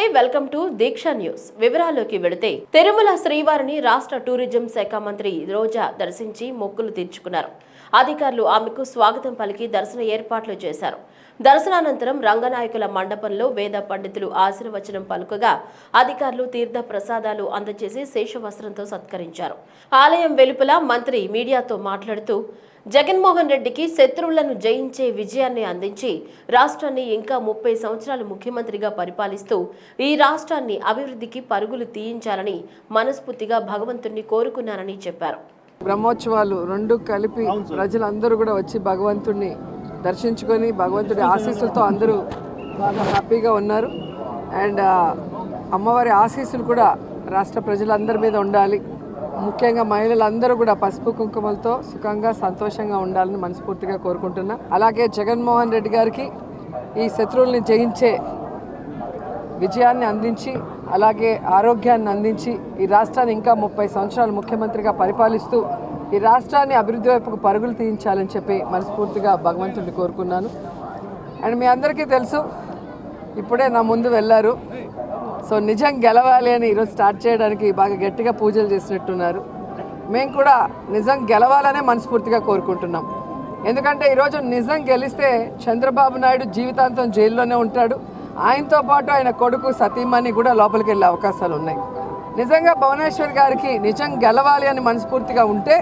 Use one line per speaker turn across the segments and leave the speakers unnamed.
నమస్తే welcome to Deeksha news. వివరాల్లోకి వెళితే తిరుమల శ్రీవారిని రాష్ట్ర టూరిజం శాఖ మంత్రి రోజా దర్శించి మొక్కులు తీర్చుకున్నారు. అధికారులు ఆమెకు స్వాగతం పలికి దర్శన ఏర్పాట్లు చేశారు. దర్శనానంతరం రంగనాయకుల మండపంలో వేద పండితులు ఆశీర్వచనం పలుకగా అధికారులు తీర్థ ప్రసాదాలు అందజేసి శేషవస్త్రంతో సత్కరించారు. ఆలయం వెలుపల మంత్రి మీడియాతో మాట్లాడుతూ జగన్మోహన్ రెడ్డికి శత్రువులను జయించే విజయాన్ని అందించి రాష్ట్రాన్ని ఇంకా ముప్పై సంవత్సరాలు ముఖ్యమంత్రిగా పరిపాలిస్తూ ఈ రాష్ట్రాన్ని అభివృద్ధికి పరుగులు తీయించాలని మనస్ఫూర్తిగా భగవంతుణ్ణి కోరుకున్నానని చెప్పారు.
బ్రహ్మోత్సవాలు రెండు కలిపి ప్రజలందరూ కూడా వచ్చి భగవంతుడిని దర్శించుకొని భగవంతుడి ఆశీస్సులతో అందరూ బాగా హ్యాపీగా ఉన్నారు. అండ్ అమ్మవారి ఆశీస్సులు కూడా రాష్ట్ర ప్రజలందరి మీద ఉండాలి. ముఖ్యంగా మహిళలందరూ కూడా పసుపు కుంకుమలతో సుఖంగా సంతోషంగా ఉండాలని మనస్ఫూర్తిగా కోరుకుంటున్నా. అలాగే జగన్మోహన్ రెడ్డి గారికి ఈ శత్రువుల్ని జయించే విజయాన్ని అందించి అలాగే ఆరోగ్యాన్ని అందించి ఈ రాష్ట్రాన్ని ఇంకా ముప్పై సంవత్సరాలు ముఖ్యమంత్రిగా పరిపాలిస్తూ ఈ రాష్ట్రాన్ని అభివృద్ధి వైపుకు పరుగులు తీయించాలని చెప్పి మనస్ఫూర్తిగా భగవంతుడిని కోరుకున్నాను. అండ్ మీ అందరికీ తెలుసు ఇప్పుడే నా ముందు వెళ్ళారు సో నిజం గెలవాలి అని ఈరోజు స్టార్ట్ చేయడానికి బాగా గట్టిగా పూజలు చేసినట్టున్నారు. మేము కూడా నిజం గెలవాలనే మనస్ఫూర్తిగా కోరుకుంటున్నాం. ఎందుకంటే ఈరోజు నిజం గెలిస్తే చంద్రబాబు నాయుడు జీవితాంతం జైల్లోనే ఉంటాడు. ఆయనతో పాటు ఆయన కొడుకు సతీమణి కూడా లోపలికి వెళ్ళే అవకాశాలు ఉన్నాయి. నిజంగా భువనేశ్వర్ గారికి నిజం గెలవాలి అని మనస్ఫూర్తిగా ఉంటే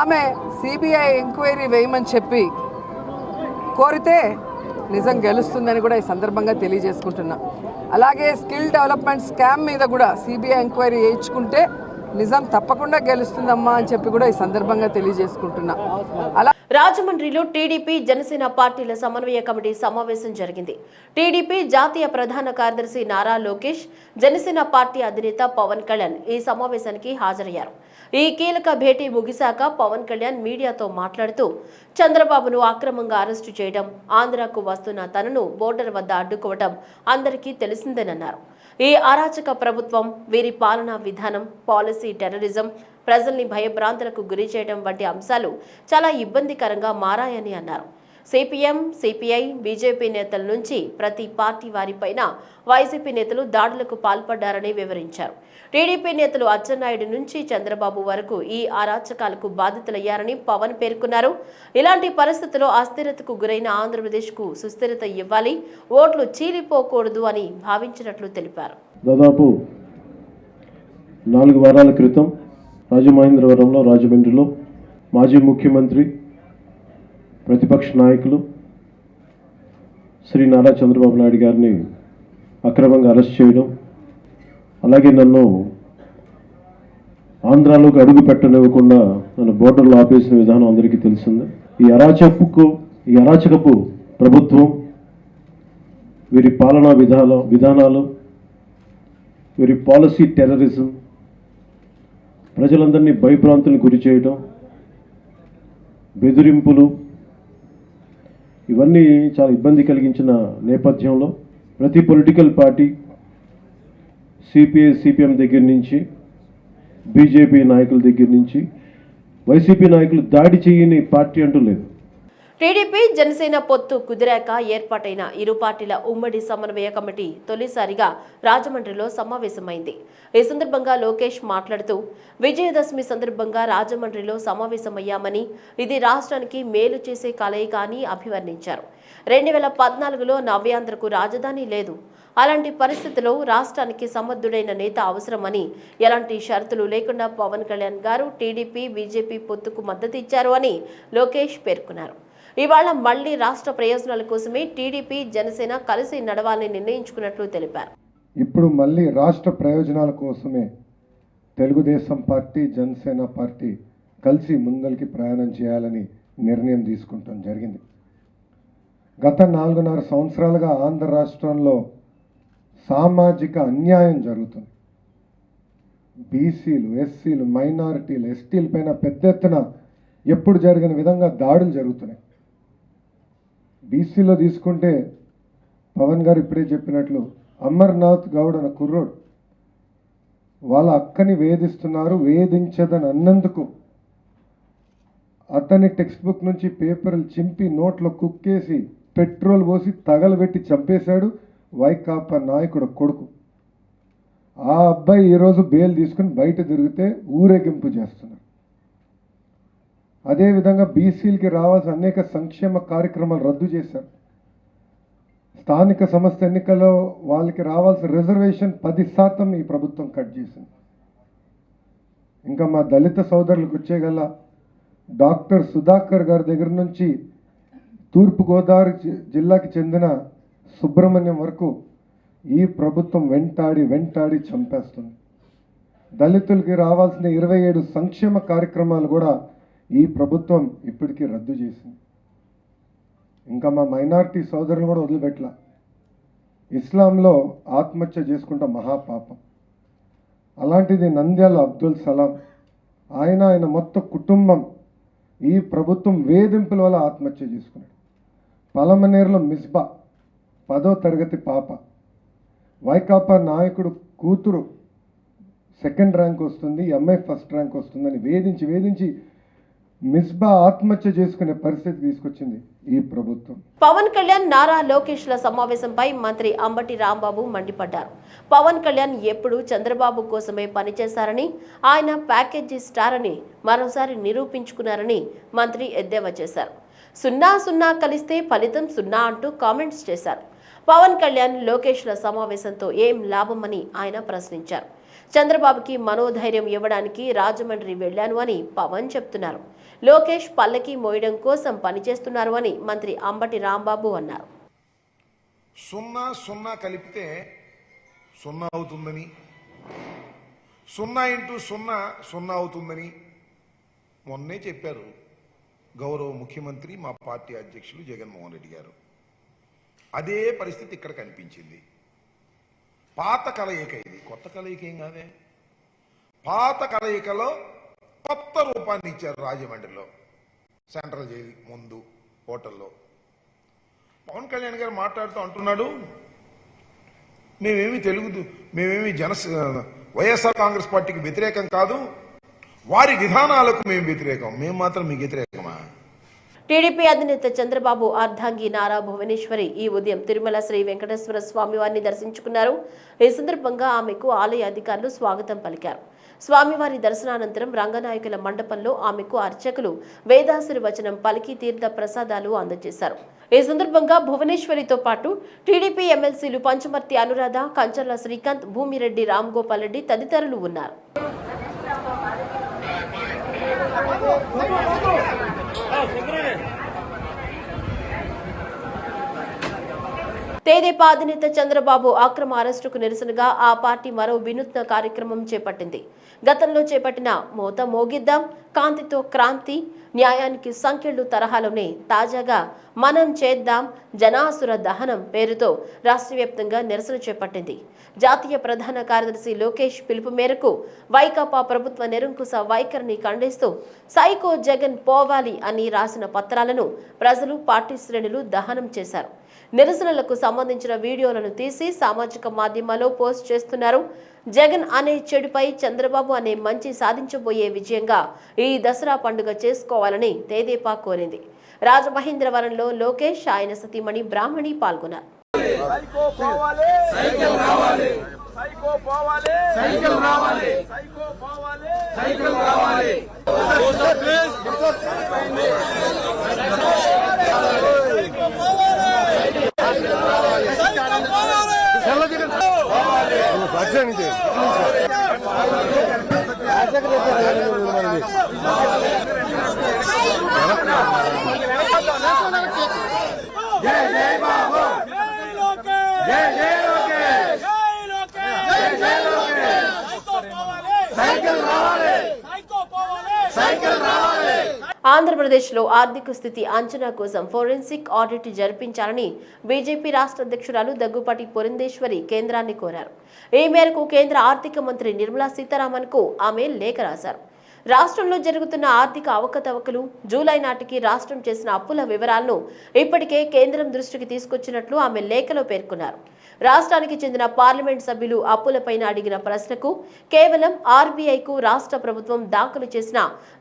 ఆమె సిబిఐ ఎంక్వైరీ వేయమని చెప్పి కోరితే నిజం గెలుస్తుందని కూడా ఈ సందర్భంగా తెలియజేసుకుంటున్నా. అలాగే స్కిల్ డెవలప్మెంట్ స్కామ్ మీద కూడా సిబిఐ ఎంక్వైరీ వేయించుకుంటే నిజాం తప్పకుండా గెలుస్తుందమ్మా అని చెప్పి కూడా ఈ సందర్భంగా తెలియజేసుకుంటున్నా. అలా
రాజమండ్రిలో టీడీపీ జనసేన పార్టీల సమన్వయ కమిటీ సమావేశం జరిగింది. టీడీపీ జాతీయ ప్రధాన కార్యదర్శి నారా లోకేష్ జనసేన పార్టీ అధినేత పవన్ కళ్యాణ్ ఈ సమావేశానికి హాజరయ్యారు. ఈ కీలక భేటీ ముగిశాక పవన్ కళ్యాణ్ మీడియాతో మాట్లాడుతూ చంద్రబాబును అక్రమంగా అరెస్టు చేయడం ఆంధ్రాకు వస్తున్న తనను బోర్డర్ వద్ద అడ్డుకోవడం అందరికీ తెలిసిందేనన్నారు. ఈ అరాచక ప్రభుత్వం వీరి పాలనా విధానం పాలసీ టెర్రరిజం ప్రజల్ని భయభ్రాంతులకు గురి చేయడం వంటి అంశాలు చాలా ఇబ్బందికరంగా మారాయని అన్నారు. సిపిఎం సిపిఐ బీజేపీ నేతల నుంచి ప్రతి పార్టీ వారిపైన వైసీపీ నేతలు దాడులకు పాల్పడ్డారని వివరించారు. టీడీపీ నేతలు అచ్చెన్నాయుడు నుంచి చంద్రబాబు వరకు ఈ అరాచకాలకు బాధితులయ్యారని పవన్ పేర్కొన్నారు. ఇలాంటి పరిస్థితుల్లో అస్థిరతకు గురైన ఆంధ్రప్రదేశ్కు సుస్థిరత ఇవ్వాలి ఓట్లు చీలిపోకూడదు అని భావించినట్లు తెలిపారు.
దాదాపు నాలుగు వారాల క్రితం రాజమహేంద్రవరంలో రాజమండ్రిలో మాజీ ముఖ్యమంత్రి ప్రతిపక్ష నాయకులు శ్రీ నారా చంద్రబాబు నాయుడు గారిని అక్రమంగా అరెస్ట్ చేయడం అలాగే నన్ను ఆంధ్రాలోకి అడుగు పెట్టనివ్వకుండా నన్ను బోర్డర్లో ఆపేసిన విధానం అందరికీ తెలిసిందే. ఈ అరాచకపు ఈ అరాచకపు ప్రభుత్వం వీరి పాలనా విధాన విధానాలు వీరి పాలసీ టెర్రరిజం ప్రజలందరినీ భయభ్రాంతులకు గురి చేయడం బెదిరింపులు ఇవన్నీ చాలా ఇబ్బంది కలిగించిన నేపథ్యంలో ప్రతి పొలిటికల్ పార్టీ సిపిఐ సిపిఎం దగ్గర నుంచి బీజేపీ నాయకుల దగ్గర నుంచి వైసీపీ నాయకులు దాడి చేయని పార్టీ అంటూ లేదు.
టీడీపీ జనసేన పొత్తు కుదిరాక ఏర్పాటైన ఇరు పార్టీల ఉమ్మడి సమన్వయ కమిటీ తొలిసారిగా రాజమండ్రిలో సమావేశమైంది. ఈ సందర్భంగా లోకేష్ మాట్లాడుతూ విజయదశమి సందర్భంగా రాజమండ్రిలో సమావేశమయ్యామని ఇది రాష్ట్రానికి మేలు చేసే కలయిక అని అభివర్ణించారు. రెండు వేల పద్నాలుగులో నవ్యాంధ్రకు రాజధాని లేదు. అలాంటి పరిస్థితిలో రాష్ట్రానికి సమర్థుడైన నేత అవసరమని ఎలాంటి షరతులు లేకుండా పవన్ కళ్యాణ్ గారు టీడీపీ బీజేపీ పొత్తుకు మద్దతు ఇచ్చారు అని లోకేష్ పేర్కొన్నారు. ఇవాళ మళ్ళీ రాష్ట్ర ప్రయోజనాల కోసమే టీడీపీ జనసేన కలిసి నడవాలని నిర్ణయించుకున్నట్లు తెలిపారు.
ఇప్పుడు మళ్ళీ రాష్ట్ర ప్రయోజనాల కోసమే తెలుగుదేశం పార్టీ జనసేన పార్టీ కలిసి ముందరికి ప్రయాణం చేయాలని నిర్ణయం తీసుకుంటాం జరిగింది. గత నాలుగున్నర సంవత్సరాలుగా ఆంధ్ర రాష్ట్రంలో సామాజిక అన్యాయం జరుగుతుంది. బీసీలు ఎస్సీలు మైనారిటీలు ఎస్టీల పైన పెద్ద ఎత్తున ఎప్పుడు జరిగిన విధంగా దాడులు జరుగుతున్నాయి. బీసీలో తీసుకుంటే పవన్ గారు ఇప్పుడే చెప్పినట్లు అమర్నాథ్ గౌడ్ అన్న కుర్రోడు. వాళ్ళ అక్కని వేధిస్తున్నారు వేధించదని అన్నందుకు. అతని టెక్స్ట్ బుక్ నుంచి పేపర్లు చింపి నోట్లో కుక్కేసి పెట్రోల్ పోసి తగలబెట్టి చంపేశాడు వైకాపా నాయకుడు కొడుకు. ఆ అబ్బాయి ఈరోజు బెయిల్ తీసుకుని బయట తిరిగితే ఊరేగింపు చేస్తున్నారు. అదేవిధంగా బీసీలకి రావాల్సిన అనేక సంక్షేమ కార్యక్రమాలు రద్దు చేశారు. స్థానిక సంస్థ ఎన్నికల్లో వాళ్ళకి రావాల్సిన రిజర్వేషన్ పది శాతం ఈ ప్రభుత్వం కట్ చేసింది. ఇంకా మా దళిత సోదరులకు వచ్చేగల డాక్టర్ సుధాకర్ గారి దగ్గర నుంచి తూర్పుగోదావరి జి- జిల్లాకి చెందిన సుబ్రహ్మణ్యం వరకు ఈ ప్రభుత్వం వెంటాడి వెంటాడి చంపేస్తుంది. దళితులకి రావాల్సిన ఇరవై ఏడు సంక్షేమ కార్యక్రమాలు కూడా ఈ ప్రభుత్వం ఇప్పటికీ రద్దు చేసింది. ఇంకా మా మైనారిటీ సోదరులు కూడా వదిలిపెట్టలా. ఇస్లాంలో ఆత్మహత్య చేసుకుంటే మహాపాపం. అలాంటిది నంద్యాల అబ్దుల్ సలాం ఆయన ఆయన మొత్తం కుటుంబం ఈ ప్రభుత్వం వేధింపుల వల్ల ఆత్మహత్య చేసుకున్నాడు. పలమనేరులో మిస్బా పదో తరగతి పాప. వైకాపా నాయకుడు కూతురు సెకండ్ ర్యాంక్ వస్తుంది ఎంఐ ఫస్ట్ ర్యాంక్ వస్తుందని వేధించి వేధించి మిస్బా ఆత్మహత్య చేసుకునే పరిస్థితి తీసుకొచ్చింది ఈ ప్రభుత్వం.
పవన్ కళ్యాణ్ నారా లోకేష్ ల సమావేశంపై మంత్రి అంబటి రాంబాబు మండిపడ్డారు. పవన్ కళ్యాణ్ ఎప్పుడు చంద్రబాబు కోసమే పనిచేశారని ఆయన ప్యాకేజీ స్టార్ అని మరోసారి నిరూపించుకున్నారని మంత్రి ఎద్దేవా చేశారు. సున్నా సున్నా కలిస్తే ఫలితం సున్నా అంటూ కామెంట్స్ చేశారు. పవన్ కళ్యాణ్ లోకేష్ ల సమావేశంతో ఏం లాభమని ఆయన ప్రశ్నించారు. చంద్రబాబుకి మనోధైర్యం ఇవ్వడానికి రాజమండ్రి వెళ్ళాను అని పవన్ చెప్తున్నారు. లోకేష్ పల్లకి మోయడం కోసం పనిచేస్తున్నారు అని మంత్రి అంబటి రాంబాబు అన్నారు.
సున్నా సున్నా కలిపితే సున్నా అవుతుందని సున్నా ఇంటూ సున్నా సున్నా అవుతుందని మొన్నే చెప్పారు గౌరవ ముఖ్యమంత్రి మా పార్టీ అధ్యక్షులు జగన్మోహన్ రెడ్డి గారు. అదే పరిస్థితి ఇక్కడ కనిపించింది. పాత కలయిక ఇది. కొత్త కలయిక ఏం కాదే? పాత కలయికలో కొత్త రూపాన్ని ఇచ్చారు రాజమండ్రిలో. సెంట్రల్ జైలు ముందు హోటల్లో. పవన్ కళ్యాణ్ గారు మాట్లాడుతూ అంటున్నాడు మేమేమి తెలుగు మేమేమి జన వైఎస్ఆర్ కాంగ్రెస్ పార్టీకి వ్యతిరేకం కాదు. వారి విధానాలకు మేము వ్యతిరేకం. మేము మాత్రం మీకు వ్యతిరేకమా?
టీడీపీ అధినేత చంద్రబాబు అర్ధాంగి నారా భువనేశ్వరి ఈ ఉదయం తిరుమల శ్రీ వెంకటేశ్వర స్వామి వారిని దర్శించుకున్నారు. ఈ సందర్భంగా ఆమెకు ఆలయ అధికారులు స్వాగతం పలికారు. స్వామివారి దర్శనానంతరం రంగనాయకుల మండపంలో ఆమెకు అర్చకులు వేదాసురి వచనం పలికి తీర్థ ప్రసాదాలు అందజేశారు. ఈ సందర్భంగా భువనేశ్వరితో పాటు టీడీపీ ఎమ్మెల్సీలు పంచమర్తి అనురాధ కంచర్ల శ్రీకాంత్ భూమిరెడ్డి రామ్ గోపాల్ రెడ్డి తదితరులు ఉన్నారు. తెదేపా అధినేత చంద్రబాబు అక్రమ అరెస్టుకు నిరసనగా ఆ పార్టీ మరో వినూత్న కార్యక్రమం చేపట్టింది. గతంలో చేపట్టిన మోత మోగిద్దాం కాంతితో క్రాంతి న్యాయానికి సంఖ్యలు తరహాలోనే తాజాగా మనం చేద్దాం జనాసుర దహనం పేరుతో రాష్ట్ర వ్యాప్తంగా నిరసన చేపట్టింది. జాతీయ ప్రధాన కార్యదర్శి లోకేష్ పిలుపు మేరకు వైకాపా ప్రభుత్వ నిరంకుశ వైఖరిని ఖండిస్తూ సైకో జగన్ పోవాలి అని రాసిన పత్రాలను ప్రజలు పార్టీ శ్రేణులు దహనం చేశారు. నిరసనలకు సంబంధించిన వీడియోలను తీసి సామాజిక మాధ్యమాల్లో పోస్ట్ చేస్తున్నారు జగన్ అనే చెడుపై చంద్రబాబు అనే మంచి సాధించబోయే విజయంగా ఈ దసరా పండుగ చేసుకోవాలని తేదేపా కోరింది రాజమహేంద్రవరంలో లోకేష్ ఆయన సతీమణి బ్రాహ్మణి పాల్గొన్నారు
సైకో పోవాలి సైకిల్ రావాలి జై జై జై లోకేష్! జై లోకేష్! జై జై లోకేష్ సైకో పోవాలి సైకిల్ రావాలి. సైకిల్ రావాలి.
ఆంధ్రప్రదేశ్లో ఆర్థిక స్థితి అంచనా కోసం ఫోరెన్సిక్ ఆడిట్ జరిపించాలని బీజేపీ రాష్ట్ర అధ్యక్షురాలు దగ్గుపాటి పురంధేశ్వరి కేంద్రాన్ని కోరారు. ఈ మేరకు కేంద్ర ఆర్థిక మంత్రి నిర్మలా సీతారామన్కు ఆమె లేఖ రాశారు. రాష్ట్రంలో జరుగుతున్న ఆర్థిక అవకతవకలు జూలై నాటికి రాష్ట్రం చేసిన అప్పుల వివరాలను ఇప్పటికే కేంద్రం దృష్టికి తీసుకొచ్చినట్లు ఆమె లేఖలో పేర్కొన్నారు. రాష్ట్రానికి చెందిన పార్లమెంట్ సభ్యులు అప్పులపైన అడిగిన ప్రశ్నకు కేవలం ఆర్బీఐకు రాష్ట్ర ప్రభుత్వం దాఖలు చేసిన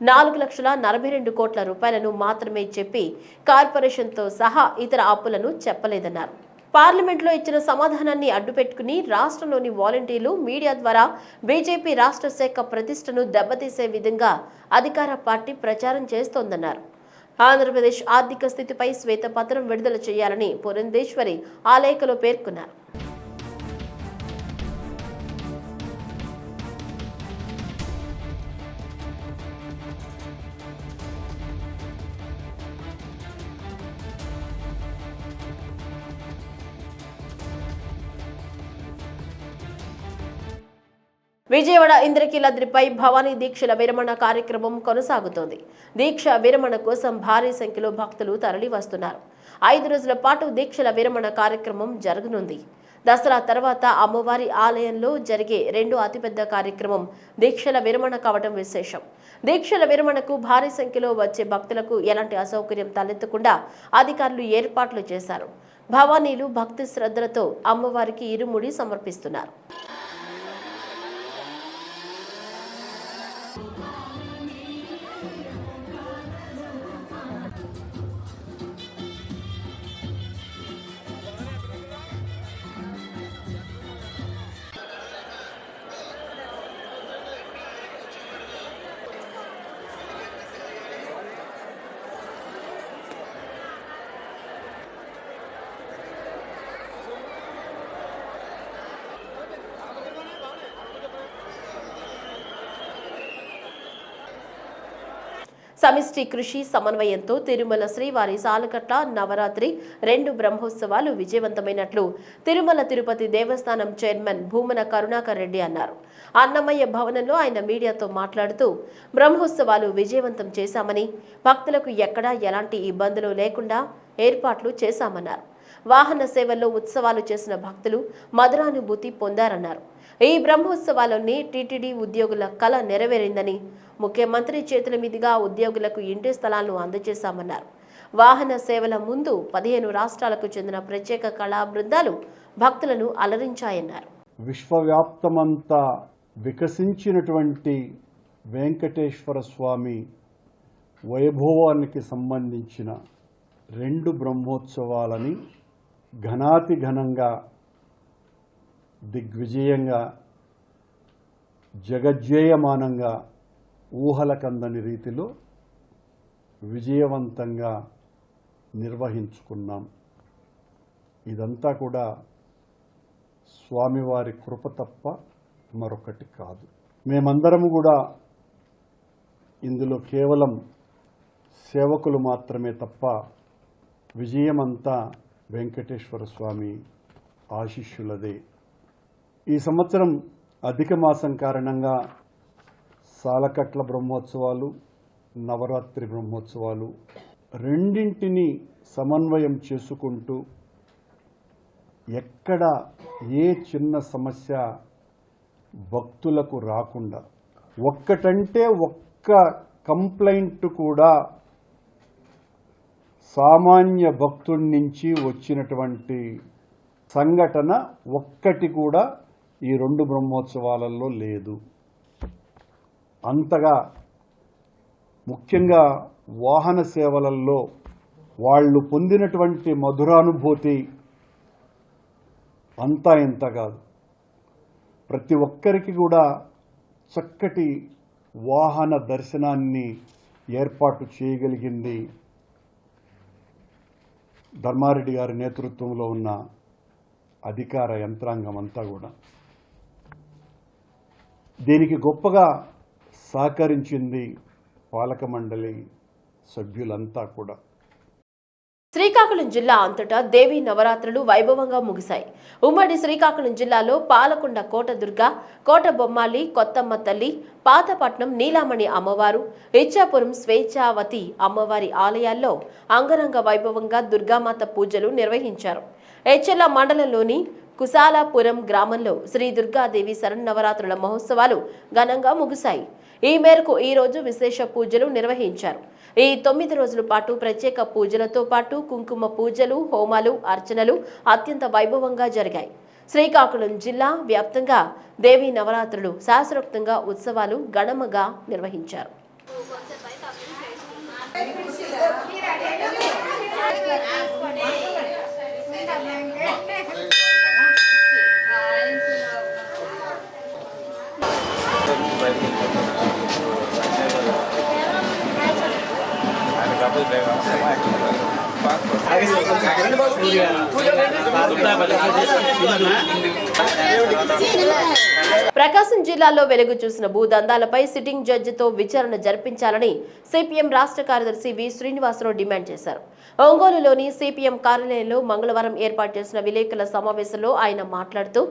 నాలుగు లక్షల నలభై రెండు కోట్ల రూపాయలను మాత్రమే చెప్పి కార్పొరేషన్తో సహా ఇతర అప్పులను చెప్పలేదన్నారు. పార్లమెంట్లో ఇచ్చిన సమాధానాన్ని అడ్డుపెట్టుకుని రాష్ట్రంలోని వాలంటీర్లు మీడియా ద్వారా బీజేపీ రాష్ట్ర శాఖ ప్రతిష్టను దెబ్బతీసే విధంగా అధికార పార్టీ ప్రచారం చేస్తోందన్నారు. ఆంధ్రప్రదేశ్ ఆర్థిక స్థితిపై శ్వేతపత్రం విడుదల చేయాలని పురంధేశ్వరి ఆ లేఖలో పేర్కొన్నారు. విజయవాడ ఇంద్రకీలాద్రిపై భవానీ దీక్షల విరమణ కార్యక్రమం కొనసాగుతోంది. దీక్ష విరమణ కోసం భారీ సంఖ్యలో భక్తులు తరలి వస్తున్నారు ఐదు రోజుల పాటు దీక్షల విరమణ కార్యక్రమం జరగనుంది. దసరా తర్వాత అమ్మవారి ఆలయంలో జరిగే రెండు అతిపెద్ద కార్యక్రమం దీక్షల విరమణ కావడం విశేషం. దీక్షల విరమణకు భారీ సంఖ్యలో వచ్చే భక్తులకు ఎలాంటి అసౌకర్యం తలెత్తకుండా అధికారులు ఏర్పాట్లు చేశారు. భవానీలు భక్తి శ్రద్ధలతో అమ్మవారికి ఇరుముడి సమర్పిస్తున్నారు. సమిష్టి కృషి సమన్వయంతో తిరుమల శ్రీవారి సాలకట్ల నవరాత్రి రెండు బ్రహ్మోత్సవాలు విజయవంతమైనట్లు తిరుమల తిరుపతి దేవస్థానం చైర్మన్ భూమన కరుణాకర్ రెడ్డి అన్నారు. అన్నమయ్య భవనంలో ఆయన మీడియాతో మాట్లాడుతూ బ్రహ్మోత్సవాలు విజయవంతం చేశామని భక్తులకు ఎక్కడా ఎలాంటి ఇబ్బందులు లేకుండా ఏర్పాట్లు చేశామన్నారు. వాహన సేవల్లో ఉత్సవాలు చేసిన భక్తులు మధురానుభూతి పొందారన్నారు. ఈ బ్రహ్మోత్సవాల్లోని టీటీడీ ఉద్యోగుల కళ నెరవేరిందని ముఖ్యమంత్రి చేతుల మీదుగా ఉద్యోగులకు ఇంటి స్థలాలను అందజేశామన్నారు. వాహన సేవల ముందు పదిహేను రాష్ట్రాలకు చెందిన ప్రత్యేక కళా బృందాలు భక్తులను అలరించాయన్నారు.
విశ్వవ్యాప్తమంతా వికసించినటువంటి వెంకటేశ్వర స్వామి వైభవానికి సంబంధించిన రెండు బ్రహ్మోత్సవాలని ఘనాతి ఘనంగా దిగ్విజయంగా జగజ్జేయమానంగా ఊహలకందని రీతిలో విజయవంతంగా నిర్వహించుకున్నాం. ఇదంతా కూడా స్వామివారి కృప తప్ప మరొకటి కాదు. మేమందరము కూడా ఇందులో కేవలం సేవకులు మాత్రమే తప్ప విజయమంతా వెంకటేశ్వర స్వామి ఆశిష్యులదే. ఈ సంవత్సరం అధిక మాసం కారణంగా సాలకట్ల బ్రహ్మోత్సవాలు నవరాత్రి బ్రహ్మోత్సవాలు రెండింటిని సమన్వయం చేసుకుంటూ ఎక్కడ ఏ చిన్న సమస్య భక్తులకు రాకుండా ఒక్కటంటే ఒక్క కంప్లైంట్ కూడా సామాన్య భక్తుడి నుంచి వచ్చినటువంటి సంఘటన ఒక్కటి కూడా ఈ రెండు బ్రహ్మోత్సవాలలో లేదు. అంతగా ముఖ్యంగా వాహన సేవలలో వాళ్ళు పొందినటువంటి మధురానుభూతి అంతా ఇంత కాదు. ప్రతి ఒక్కరికి కూడా చక్కటి వాహన దర్శనాన్ని ఏర్పాటు చేయగలిగింది ధర్మారెడ్డి గారి నేతృత్వంలో ఉన్న అధికార యంత్రాంగం అంతా కూడా. దీనికి గొప్పగా సహకరించింది పాలక మండలి సభ్యులంతా కూడా.
శ్రీకాకుళం జిల్లా అంతటా దేవి నవరాత్రులు వైభవంగా ముగిశాయి. ఉమ్మడి శ్రీకాకుళం జిల్లాలో పాలకొండ కోటదుర్గ కోట బొమ్మాలి కొత్తమ్మ తల్లి పాతపట్నం నీలామణి అమ్మవారు ఇచ్చాపురం స్వేచ్ఛావతి అమ్మవారి ఆలయాల్లో అంగరంగ వైభవంగా దుర్గామాత పూజలు నిర్వహించారు. హెచ్ఎల్ల మండలంలోని కుశాలాపురం గ్రామంలో శ్రీ దుర్గాదేవి శరన్నవరాత్రుల మహోత్సవాలు ఘనంగా ముగిశాయి. ఈ మేరకు ఈ రోజు విశేష పూజలు నిర్వహించారు. ఈ తొమ్మిది రోజుల పాటు ప్రత్యేక పూజలతో పాటు కుంకుమ పూజలు హోమాలు అర్చనలు అత్యంత వైభవంగా జరిగాయి. శ్రీకాకుళం జిల్లా వ్యాప్తంగా దేవీ నవరాత్రులు శాస్త్రోక్తంగా ఉత్సవాలు ఘనముగా నిర్వహించారు. ప్రకాశం జిల్లాలో వెలుగు చూసిన భూదందాలపై సిట్టింగ్ జడ్జితో విచారణ జరిపించాలని సిపిఎం రాష్ట్ర కార్యదర్శి వి శ్రీనివాసరావు డిమాండ్ చేశారు. ఒంగోలులోని సిపిఎం కార్యాలయంలో మంగళవారం ఏర్పాటు చేసిన విలేకరుల సమావేశంలో ఆయన మాట్లాడుతూ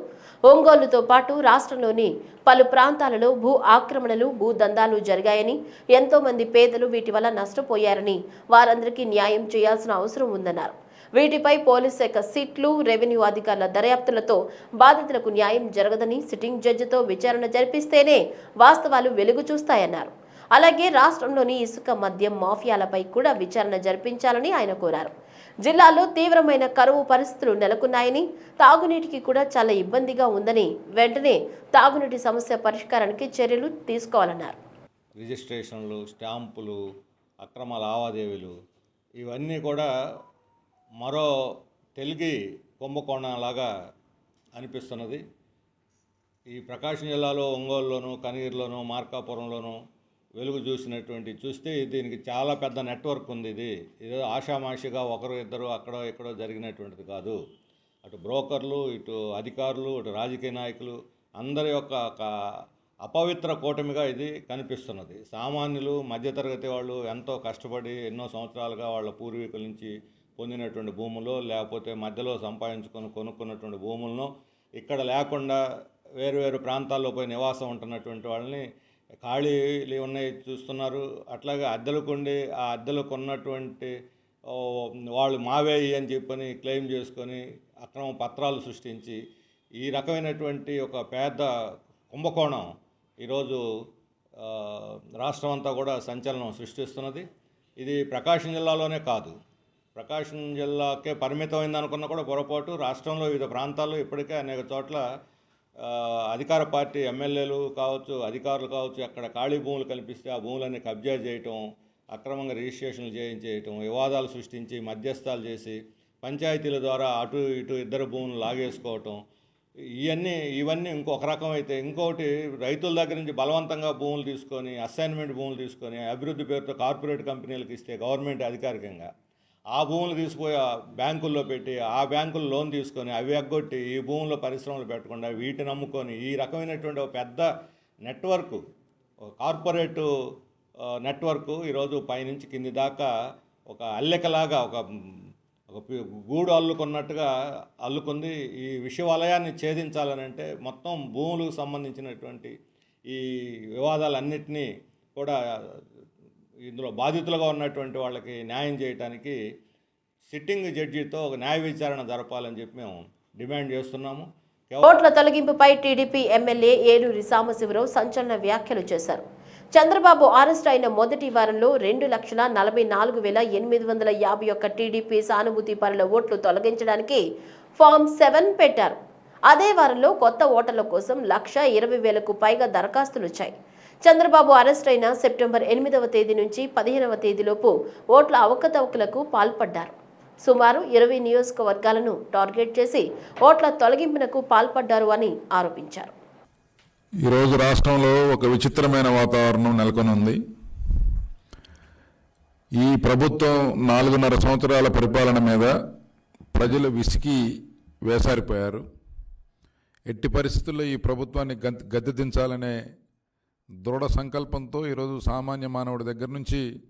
ఒంగోలుతో పాటు రాష్ట్రంలోని పలు ప్రాంతాలలో భూ ఆక్రమణలు భూ దందాలు జరిగాయని ఎంతో మంది పేదలు వీటి వల్ల నష్టపోయారని వారందరికీ న్యాయం చేయాల్సిన అవసరం ఉందన్నారు. వీటిపై పోలీస్ శాఖ సిట్లు రెవెన్యూ అధికారుల దర్యాప్తులతో బాధితులకు న్యాయం జరగదని సిట్టింగ్ జడ్జితో విచారణ జరిపిస్తేనే వాస్తవాలు వెలుగు చూస్తాయన్నారు. అలాగే రాష్ట్రంలోని ఇసుక మద్యం మాఫియాలపై కూడా విచారణ జరిపించాలని ఆయన కోరారు. జిల్లాలో తీవ్రమైన కరువు పరిస్థితులు నెలకొన్నాయని తాగునీటికి కూడా చాలా ఇబ్బందిగా ఉందని వెంటనే తాగునీటి సమస్య పరిష్కారానికి చర్యలు తీసుకోవాలన్నారు.
రిజిస్ట్రేషన్లు స్టాంపులు అక్రమ లావాదేవీలు ఇవన్నీ కూడా మరో తెలుగు కుంభకోణంలాగా అనిపిస్తున్నది. ఈ ప్రకాశం జిల్లాలో ఒంగోలులోను కనిగిరిలోను మార్కాపురంలోను వెలుగు చూసినటువంటి చూస్తే దీనికి చాలా పెద్ద నెట్వర్క్ ఉంది ఇది. ఇది ఆషామాషిగా ఒకరు ఇద్దరు అక్కడో ఇక్కడో జరిగినటువంటిది కాదు. అటు బ్రోకర్లు ఇటు అధికారులు ఇటు రాజకీయ నాయకులు అందరి యొక్క ఒక అపవిత్ర కూటమిగా ఇది కనిపిస్తున్నది. సామాన్యులు మధ్యతరగతి వాళ్ళు ఎంతో కష్టపడి ఎన్నో సంవత్సరాలుగా వాళ్ళ పూర్వీకుల నుంచి పొందినటువంటి భూములు లేకపోతే మధ్యలో సంపాదించుకొని కొనుక్కున్నటువంటి భూములను ఇక్కడ లేకుండా వేరు వేరు ప్రాంతాల్లో పోయి నివాసం ఉంటున్నటువంటి వాళ్ళని ఖాళీలు ఉన్నాయి చూస్తున్నారు. అట్లాగే అద్దెలు కొండి ఆ అద్దెలకు ఉన్నటువంటి వాళ్ళు మావేయి అని చెప్పని క్లెయిమ్ చేసుకొని అక్రమ పత్రాలు సృష్టించి ఈ రకమైనటువంటి ఒక పెద్ద కుంభకోణం ఈరోజు రాష్ట్రం అంతా కూడా సంచలనం సృష్టిస్తున్నది. ఇది ప్రకాశం జిల్లాలోనే కాదు. ప్రకాశం జిల్లాకే పరిమితమైంది అనుకున్న కూడా పొరపాటు. రాష్ట్రంలో వివిధ ప్రాంతాల్లో ఇప్పటికే అనేక చోట్ల అధికార పార్టీ ఎమ్మెల్యేలు కావచ్చు అధికారులు కావచ్చు అక్కడ ఖాళీ భూములు కల్పిస్తే ఆ భూములన్నీ కబ్జా చేయటం అక్రమంగా రిజిస్ట్రేషన్లు చేయించేయటం వివాదాలు సృష్టించి మధ్యస్థాలు చేసి పంచాయతీల ద్వారా అటు ఇటు ఇద్దరు భూములు లాగేసుకోవటం ఇవన్నీ ఇవన్నీ ఇంకొక రకం అయితే ఇంకొకటి రైతుల దగ్గర నుంచి బలవంతంగా భూములు తీసుకొని అసైన్మెంట్ భూములు తీసుకొని అభివృద్ధి పేరుతో కార్పొరేట్ కంపెనీలకు ఇస్తే గవర్నమెంట్ అధికారికంగా ఆ భూములు తీసుకుపోయి బ్యాంకుల్లో పెట్టి ఆ బ్యాంకులు లోన్ తీసుకొని అవి ఎగ్గొట్టి ఈ భూముల్లో పరిశ్రమలు పెట్టకుండా వీటిని అమ్ముకొని ఈ రకమైనటువంటి ఒక పెద్ద నెట్వర్క్ ఒక కార్పొరేటు నెట్వర్క్ ఈరోజు పైనుంచి కింది దాకా ఒక అల్లెకలాగా ఒక ఒక గూడు అల్లుకున్నట్టుగా అల్లుకుంది. ఈ విషవలయాన్ని ఛేదించాలని అంటే మొత్తం భూములకు సంబంధించినటువంటి ఈ వివాదాలన్నింటినీ కూడా ఇందులో బాధితులుగా ఉన్నటువంటి వాళ్ళకి న్యాయం చేయడానికి సిట్టింగ్ జడ్జితో ఒక న్యాయ విచారణ జరపాలని చెప్పి మేము డిమాండ్ చేస్తున్నాము.
ఓట్ల తొలగింపుపై టీడీపీ ఎమ్మెల్యే ఏలూరి సాంబశివరావు సంచలన వ్యాఖ్యలు చేశారు. చంద్రబాబు అరెస్ట్ అయిన మొదటి వారంలో రెండు లక్షల నలభై నాలుగు వేల ఎనిమిది వందల యాభై ఒక్క టీడీపీ సానుభూతి పరుల ఓట్లు తొలగించడానికి ఫామ్ సెవెన్ పెట్టారు. అదే వారంలో కొత్త ఓటర్ల కోసం లక్ష ఇరవై వేలకు పైగా దరఖాస్తులు వచ్చాయి. చంద్రబాబు అరెస్ట్ అయిన సెప్టెంబర్ ఎనిమిదవ తేదీ నుంచి పదిహేనవ తేదీలోపు ఓట్ల అవకతవకలకు పాల్పడ్డారు. సుమారు ఇరవై నియోజకవర్గాలను టార్గెట్ చేసి ఓట్ల తొలగింపునకు పాల్పడ్డారు అని ఆరోపించారు.
ఈరోజు రాష్ట్రంలో ఒక విచిత్రమైన వాతావరణం నెలకొని ఉంది ఈ ప్రభుత్వం నాలుగున్నర సంవత్సరాల పరిపాలన మీద ప్రజలు విసికి వేసారిపోయారు. ఎట్టి పరిస్థితుల్లో ఈ ప్రభుత్వాన్ని గద్దె దించాలనే దృఢ సంకల్పంతో ఈరోజు సామాన్య మానవుడి దగ్గర నుంచి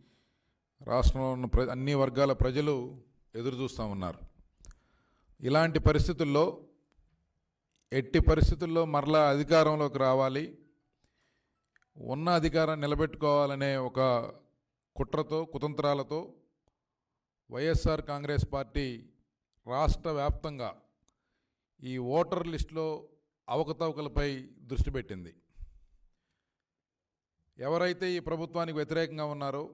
రాష్ట్రంలో ఉన్న ప్ర అన్ని వర్గాల ప్రజలు ఎదురు చూస్తూ ఉన్నారు. ఇలాంటి పరిస్థితుల్లో ఎట్టి పరిస్థితుల్లో మరలా అధికారంలోకి రావాలి ఉన్న అధికారం నిలబెట్టుకోవాలనే ఒక కుట్రతో కుతంత్రాలతో వైఎస్ఆర్ కాంగ్రెస్ పార్టీ రాష్ట్ర వ్యాప్తంగా ఈ ఓటర్ లిస్టులో అవకతవకలపై దృష్టి పెట్టింది. ఎవరైతే ఈ ప్రభుత్వానికి వ్యతిరేకంగా ఉన్నారో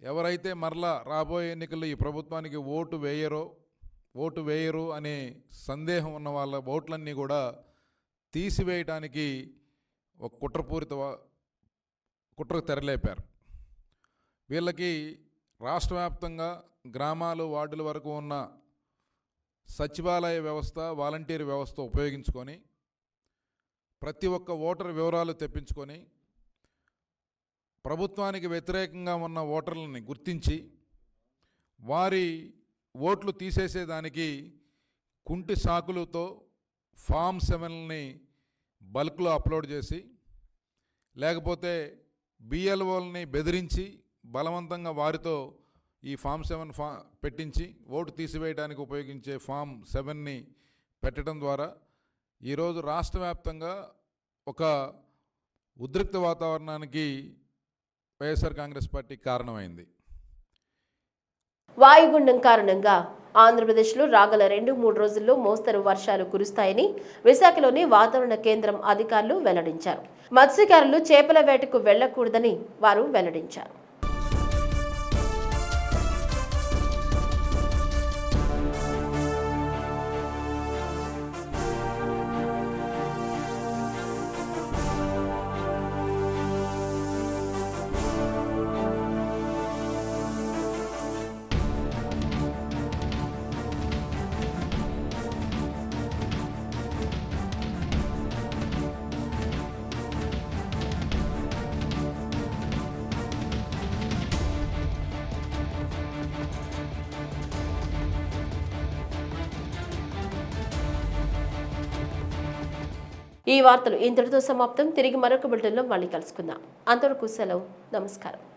ఎవరైతే మరలా రాబోయే ఎన్నికల్లో ఈ ప్రభుత్వానికి ఓటు వేయరో ఓటు వేయరు అనే సందేహం ఉన్న వాళ్ళ ఓట్లన్నీ కూడా తీసివేయటానికి ఒక కుట్రపూరిత కుట్రకు తెరలేపారు. వీళ్ళకి రాష్ట్ర వ్యాప్తంగా గ్రామాలు వార్డుల వరకు ఉన్న సచివాలయ వ్యవస్థ వాలంటీర్ వ్యవస్థ ఉపయోగించుకొని ప్రతి ఒక్క ఓటర్ వివరాలు తెప్పించుకొని ప్రభుత్వానికి వ్యతిరేకంగా ఉన్న ఓటర్లని గుర్తించి వారి ఓట్లు తీసేసేదానికి కుంటి సాకులతో ఫామ్ సెవెన్ని బల్క్లో అప్లోడ్ చేసి లేకపోతే బిఎల్ఓల్ని బెదిరించి బలవంతంగా వారితో ఈ ఫామ్ సెవెన్ ఫా పెట్టించి ఓటు తీసివేయడానికి ఉపయోగించే ఫామ్ సెవెన్ని పెట్టడం ద్వారా ఈరోజు రాష్ట్ర వ్యాప్తంగా ఒక ఉద్రిక్త వాతావరణానికి వైఎస్ఆర్ కాంగ్రెస్ పార్టీ కారణమైంది.
వాయుగుండం కారణంగా ఆంధ్రప్రదేశ్లో రాగల రెండు మూడు రోజుల్లో మోస్తరు వర్షాలు కురుస్తాయని విశాఖలోని వాతావరణ కేంద్రం అధికారులు వెల్లడించారు. మత్స్యకారులు చేపల వేటకు వెళ్ళకూడదని వారు వెల్లడించారు. ఈ వార్తలు ఇంతటితో సమాప్తం. తిరిగి మరొక బులెటిన్లో మళ్ళీ కలుసుకుందాం. అంతవరకు సెలవు. నమస్కారం.